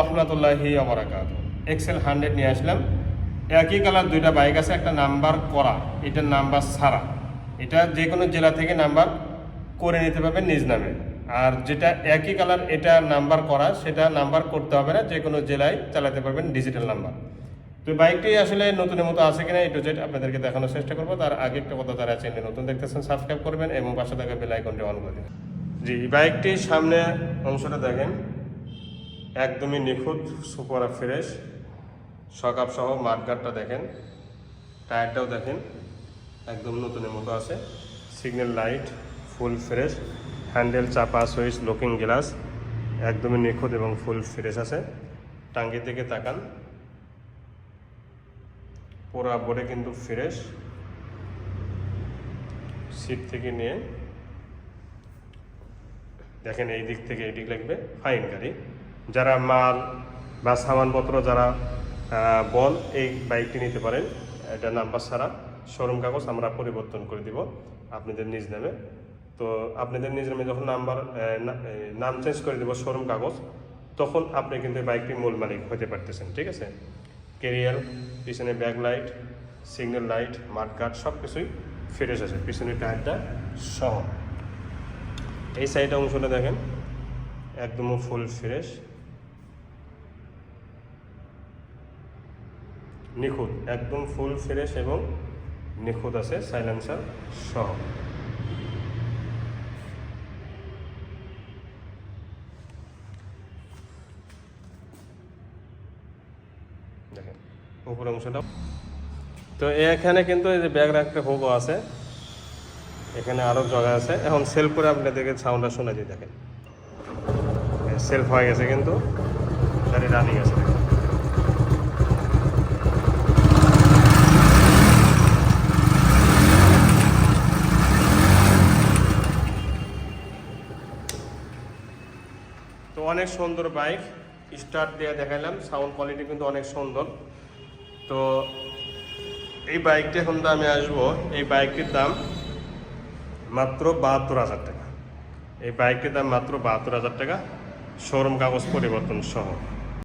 রহমতুল্লাহি অবরাকাত Excel hundred নিয়ে আসলাম। একই কালার দুইটা বাইক আছে, একটা নাম্বার করা, এটার নাম্বার ছাড়া। এটা যে কোনো জেলা থেকে নাম্বার করে নিতে পারবেন নিজ নামে। আর যেটা একই কালার এটা নাম্বার করা, সেটা নাম্বার করতে হবে না যে কোনো জেলায় চালাতে পারবেন ডিজিটাল নাম্বার তো বাইকটি আসলে নতুনের মতো আছে কিনা, এই টু জেড আপনাদেরকে দেখানোর চেষ্টা করব। তার আগে একটা কথা যারা চ্যানেল নতুন দেখতেছেন সাবস্ক্রাইব করবেন এবং পাশে থাকা বেল আইকনটি অন করে দেবেন। জি বাইকটির সামনে অংশটা দেখেন। একদমই নিখুঁত সুপার ফ্রেশ। সকাপ সহ মাঠগাটটা দেখেন, টায়ারটাও দেখেন, একদম নতুনের মতো আছে। Signal light, full fresh, handle চাপা সুইচ, লুকিং গ্লাস, একদমই নিখুঁত এবং ফুল ফ্রেশ আছে। টাঙ্গি থেকে তাকান। পুরা বোর্ডে কিন্তু ফ্রেশ। সিট থেকে নিয়ে, দেখেন এই দিক থেকে এই দিক লাগবে। ফাইন গাড়ি। যারা মাল বা সামানপত্র যারা বল এই বাইকটি নিতে পারেন, এটা নাম্বার ছাড়া শোরুম কাগজ আমরা পরিবর্তন করে দিব আপনাদের নিজ নামে। তো আপনাদের নিজ নামে যখন নাম্বার নাম চেঞ্জ করে দেব শোরুম কাগজ, তখন আপনি কিন্তু বাইকটির মূল মালিক হতে পারতেছেন, ঠিক আছে? কেরিয়ার পিছনে ব্যাক লাইট, সিগন্যাল লাইট মাঠঘাট সব কিছুই ফ্রেশ আছে পিছনে টায়ারটা সহ। এই সাইড অংশটা দেখেন, একদম ফুল ফ্রেশ নিখুঁত, একদম ফুল ফ্রেশ এবং নিখুঁত আছে সাইলেন্সার সহ। উপর অংশটা। তো এখানে কিন্তু এই যে ব্যাগ রাখতে হোগো আছে। এখানে আরও জায়গা আছে। এখন সেলফ করে আপনাদেরকে সাউন্ডটা শোনা যায় দেখেন। সেলফ হয়ে গেছে কিন্তু, গাড়ি রানিং আছে দেখেন। তো অনেক সুন্দর বাইক স্টার্ট দিয়ে দেখাইলাম সাউন্ড কোয়ালিটি কিন্তু অনেক সুন্দর। তো এই বাইকটি এখন দামে আসব, এই বাইকটির দাম মাত্র বাহাত্তর হাজার টাকা। এই বাইকটির দাম মাত্র বাহাত্তর হাজার টাকা শোরুম কাগজ পরিবর্তন সহ।